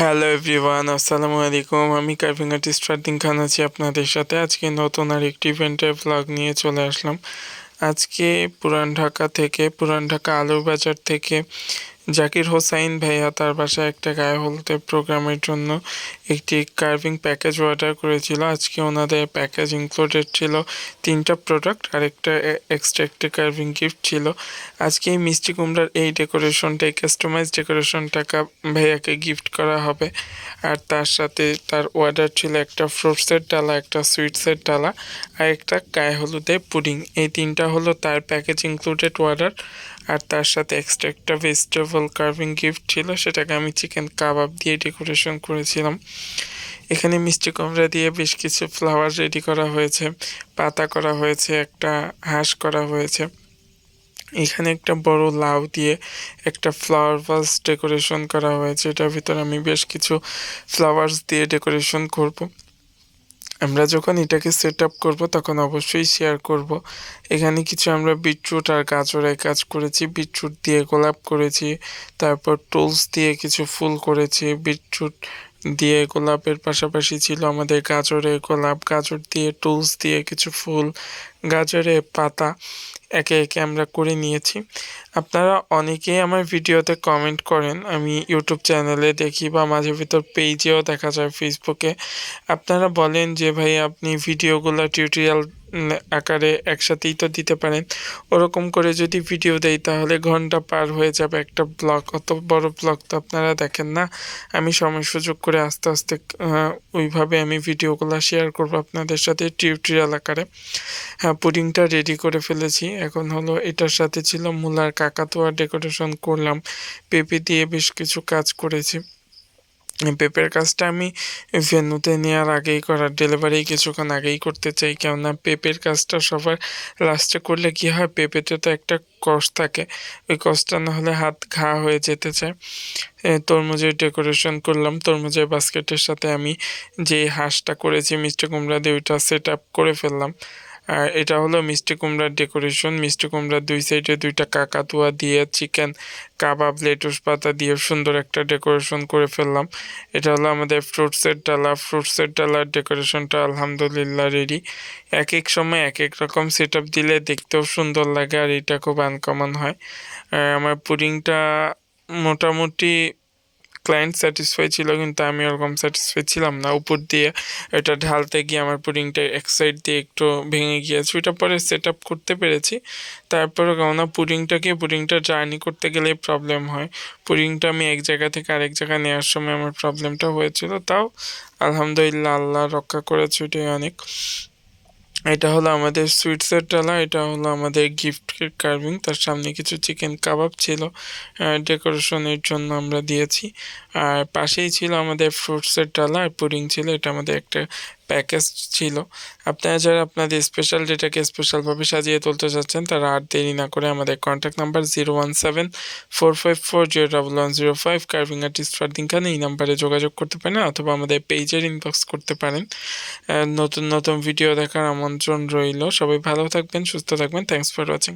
Hello everyone আসসালামু আলাইকুম আমি কার্ভিং আর্টিস্ট ফারদিন খান আছি আপনাদের সাথে। আজকে নতুন আর একটি ইভেন্টের ব্লগ নিয়ে চলে আসলাম। আজকে পুরান ঢাকা থেকে, পুরান ঢাকা আলুর বাজার থেকে জাকির হোসাইন ভাইয়া তার বাসায় একটা গায়ে হলুদের প্রোগ্রামের জন্য একটি কার্ভিং প্যাকেজ অর্ডার করেছিল। আজকে ওনাদের প্যাকেজ ইনক্লুডেড ছিল তিনটা প্রোডাক্ট আর একটা এক্সট্রা একটা কার্ভিং গিফট ছিল। আজকে এই মিষ্টি কুমড়ার এই ডেকোরেশনটা এই কাস্টমাইজ ডেকোরেশনটাকা ভাইয়াকে গিফট করা হবে। আর তার সাথে তার অর্ডার ছিল একটা ফ্রুটসের ডালা, একটা সুইটসের ডালা, আর একটা গায়ে হলুদে পুডিং এই তিনটা হলো তার প্যাকেজ ইনক্লুডেড অর্ডার আর তার সাথে এক্সট্রা একটা ভেজিটেবল কার্ভিং গিফট ছিল, সেটাকে আমি চিকেন কাবাব দিয়ে ডেকোরেশন করেছিলাম। এখানে মিষ্টি কুমড়া দিয়ে বেশ কিছু ফ্লাওয়ার রেডি করা হয়েছে, পাতা করা হয়েছে, একটা হাঁস করা হয়েছে। এখানে একটা বড় লাউ দিয়ে একটা ফ্লাওয়ার ভাস ডেকোরেশন করা হয়েছে, এটার ভিতরে আমি বেশ কিছু ফ্লাওয়ার্স দিয়ে ডেকোরেশন করব। আমরা যখন এটাকে সেট আপ করব, তখন অবশ্যই শেয়ার করব। এখানে কিছু আমরা বিটরুট আর গাজরের কাজ করেছি। বিটরুট দিয়ে গোলাপ করেছি, তারপর টুলস দিয়ে কিছু ফুল করেছি। বিটরুট দিয়ে গোলাপের পাশাপাশি ছিল আমাদের গাজরে গোলাপ। গাজর দিয়ে টুলস দিয়ে কিছু ফুল গাজরে পাতা। একে একে আমরা করে নিয়েছি। আপনারা অনেকেই আমার ভিডিওতে কমেন্ট করেন। আমি ইউটিউব চ্যানেলে দেখি বা মাঝে ভিতর পেজেও দেখা যায় ফেসবুকে আপনারা বলেন যে, ভাই, আপনি ভিডিওগুলো টিউটোরিয়াল আকারে একসাথেই তো দিতে পারেন ওরকম করে যদি ভিডিও দেই, তাহলে ঘণ্টা পার হয়ে যাবে একটা ব্লগ অত বড় ব্লগ তো আপনারা দেখেন না। আমি সময় সুযোগ করে আস্তে আস্তে ওইভাবে আমি ভিডিওগুলো শেয়ার করব আপনাদের সাথে টিউটোরিয়াল আকারে। হ্যাঁ পুডিংটা রেডি করে ফেলেছি। এখন হলো এটার সাথে ছিল মূলার কাকাতুয়া ডেকোরেশন করলাম। পেঁপে দিয়ে বেশ কিছু কাজ করেছি। পেপের কাজটা আমি ভেন্যুতে নেওয়ার আগেই করার ডেলিভারি কিছুক্ষণ আগেই করতে চাই। কেননা পেপের কাজটা সবার লাস্টে করলে কি হয়, পেঁপেতে তো একটা কষ থাকে। ওই কষটা না হলে হাত ঘা হয়ে যেতে চায়। তরমুজের ডেকোরেশন করলাম। তরমুজের বাস্কেটের সাথে আমি যে হাঁসটা করেছি, মিষ্টি কুমড়া দিয়ে, ওইটা সেট আপ করে ফেললাম। এটা হলো মিষ্টি কুমড়ার ডেকোরেশন মিষ্টি কুমড়ার দুই সাইডে দুইটা কাকাতুয়া দিয়ে চিকেন কাবাব লেটুস পাতা দিয়ে সুন্দর একটা ডেকোরেশন করে ফেললাম। এটা হলো আমাদের ফ্রুটসের ডালা। ফ্রুটসের ডালার ডেকোরেশনটা আলহামদুলিল্লাহ রেডি এক এক সময় এক এক রকম সেট দিলে দেখতেও সুন্দর লাগে আর এটা খুব আনকমন হয়। আমার পুডিংটা মোটামুটি ক্লায়েন্ট স্যাটিসফাই ছিল কিন্তু আমি ওরকম স্যাটিসফাই ছিলাম না। উপর দিয়ে এটা ঢালতে গিয়ে আমার পুডিংটা এক সাইড দিয়ে একটু ভেঙে গিয়েছে। ওইটা পরে সেট আপ করতে পেরেছি। তারপরে কেননা পুডিংটাকে পুডিংটা জার্নি করতে গেলে প্রবলেম হয়। পুডিংটা আমি এক জায়গা থেকে আরেক জায়গায় নেওয়ার সময় আমার প্রবলেমটা হয়েছিল। তাও আলহামদুলিল্লাহ আল্লাহ রক্ষা করেছে ওইটাই অনেক। এটা হলো আমাদের সুইটসের ডালা, এটা হলো আমাদের গিফট কার্ভিং তার সামনে কিছু চিকেন কাবাব ছিল ডেকোরেশনের জন্য আমরা দিয়েছি। আর পাশেই ছিল আমাদের ফ্রুটসের ডালা, আর পুডিং ছিল। এটা আমাদের একটা প্যাকেজ ছিল। আপনারা যারা আপনাদের স্পেশাল ডেটাকে স্পেশালভাবে সাজিয়ে তুলতে চাচ্ছেন, তারা আর দেরি না করে আমাদের contact number zero one seven four five four zero double one zero five carving artist Fardin Khan এই নাম্বারে যোগাযোগ করতে পারেন অথবা আমাদের পেজের ইনবক্স করতে পারেন। নতুন নতুন ভিডিও দেখার আমন্ত্রণ রইল। সবাই ভালো থাকবেন, সুস্থ থাকবেন। Thanks for watching